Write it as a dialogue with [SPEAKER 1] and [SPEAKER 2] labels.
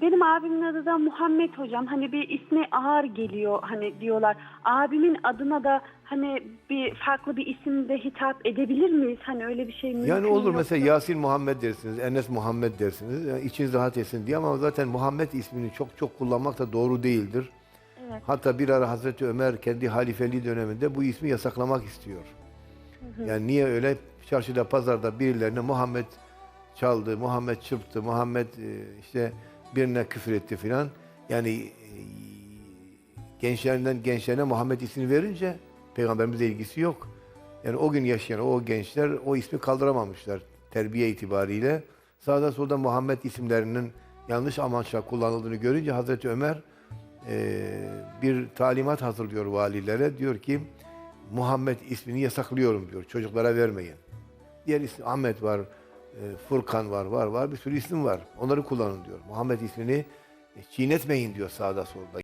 [SPEAKER 1] Benim abimin adı da Muhammed hocam. Hani bir ismi ağır geliyor hani diyorlar. Abimin adına da hani bir farklı bir isimde hitap edebilir miyiz? Hani öyle bir şey mümkün
[SPEAKER 2] Yani olur
[SPEAKER 1] yoksa-
[SPEAKER 2] mesela Yasin Muhammed dersiniz, Enes Muhammed dersiniz. Yani içiniz rahat etsin diye ama zaten Muhammed ismini çok çok kullanmak da doğru değildir.
[SPEAKER 1] Evet.
[SPEAKER 2] Hatta bir ara Hazreti Ömer kendi halifeliği döneminde bu ismi yasaklamak istiyor. Yani niye öyle? Çarşıda, pazarda birilerine Muhammed çaldı, Muhammed çırptı, Muhammed e, işte birine küfür etti filan. Yani e, gençlerinden gençlerine Muhammed ismini verince peygamberimizle ilgisi yok. Yani o gün yaşayan o gençler o ismi kaldıramamışlar terbiye itibariyle. Sağda solda Muhammed isimlerinin yanlış amaçla kullanıldığını görünce Hazreti Ömer e, bir talimat hazırlıyor valilere. Diyor ki Muhammed ismini yasaklıyorum diyor. Çocuklara vermeyin. Diğer isim Ahmet var, Furkan var, var var bir sürü isim var. Onları kullanın diyor. Muhammed ismini e, çiğnetmeyin diyor sağda solda.